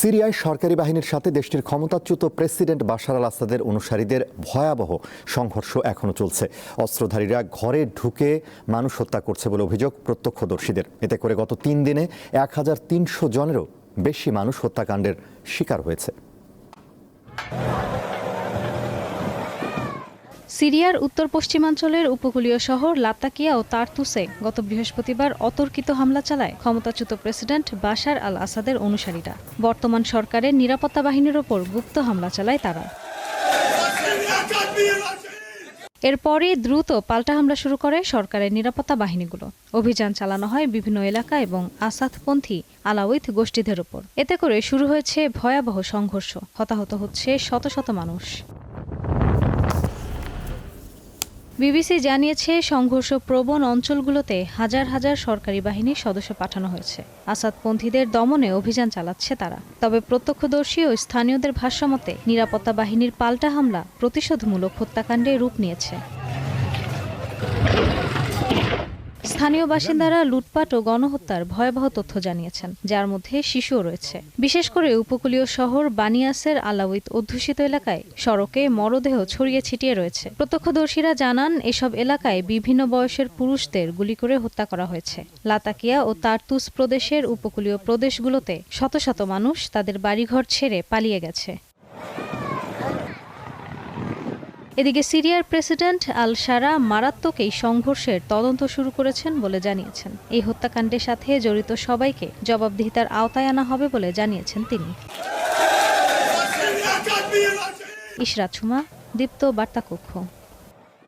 সিরিয়ায় সরকারি বাহিনীর সাথে দেশটির ক্ষমতাচ্যুত প্রেসিডেন্ট বাশার আল আসাদের অনুসারীদের ভয়াবহ সংঘর্ষ এখনও চলছে। অস্ত্রধারীরা ঘরে ঢুকে মানুষ হত্যা করছে বলে অভিযোগ প্রত্যক্ষদর্শীদের। এতে করে গত তিন দিনে এক হাজার তিনশো জনেরও বেশি মানুষ হত্যাকাণ্ডের শিকার হয়েছে। সিরিয়ার উত্তর পশ্চিমাঞ্চলের উপকূলীয় শহর লাতাকিয়া ও তারতুসে গত বৃহস্পতিবার অতর্কিত হামলা চালায় ক্ষমতাচ্যুত প্রেসিডেন্ট বাশার আল আসাদের অনুসারীরা। বর্তমান সরকারের নিরাপত্তা বাহিনীর ওপর গুপ্ত হামলা চালায় তারা। এরপরই দ্রুত পাল্টা হামলা শুরু করে সরকারের নিরাপত্তা বাহিনীগুলো। অভিযান চালানো হয় বিভিন্ন এলাকা এবং আসাদপন্থী আলাউইথ গোষ্ঠীদের ওপর। এতে করে শুরু হয়েছে ভয়াবহ সংঘর্ষ। হতাহত হচ্ছে শত শত মানুষ। বিবিসি জানিয়েছে সংঘর্ষ প্রবণ অঞ্চলগুলোতে হাজার হাজার সরকারি বাহিনীর সদস্য পাঠানো হয়েছে। আসাদপন্থীদের দমনে অভিযান চালাচ্ছে তারা। তবে প্রত্যক্ষদর্শী ও স্থানীয়দের ভাষ্যমতে, নিরাপত্তা বাহিনীর পাল্টা হামলা প্রতিশোধমূলক হত্যাকাণ্ডে রূপ নিয়েছে। স্থানীয় বাসিন্দারা লুটপাট ও গণহত্যার ভয়াবহ তথ্য জানিয়েছেন, যার মধ্যে শিশুও রয়েছে। বিশেষ করে উপকূলীয় শহর বানিয়াসের আলাউইত অধ্যুষিত এলাকায় সড়কে মরদেহ ছড়িয়ে ছিটিয়ে রয়েছে। প্রত্যক্ষদর্শীরা জানান, এসব এলাকায় বিভিন্ন বয়সের পুরুষদের গুলি করে হত্যা করা হয়েছে। লাতাকিয়া ও তারতুস প্রদেশের উপকূলীয় প্রদেশগুলোতে শত শত মানুষ তাদের বাড়িঘর ছেড়ে পালিয়ে গেছে। এদিকে সিরিয়ার প্রেসিডেন্ট আল সারা মারাত্মক এই সংঘর্ষের তদন্ত শুরু করেছেন বলে জানিয়েছেন। এই হত্যাকাণ্ডের সাথে জড়িত সবাইকে জবাবদিহিতার আওতায় আনা হবে বলে জানিয়েছেন তিনি। ইশরাত সুমা, দীপ্ত বার্তা কক্ষ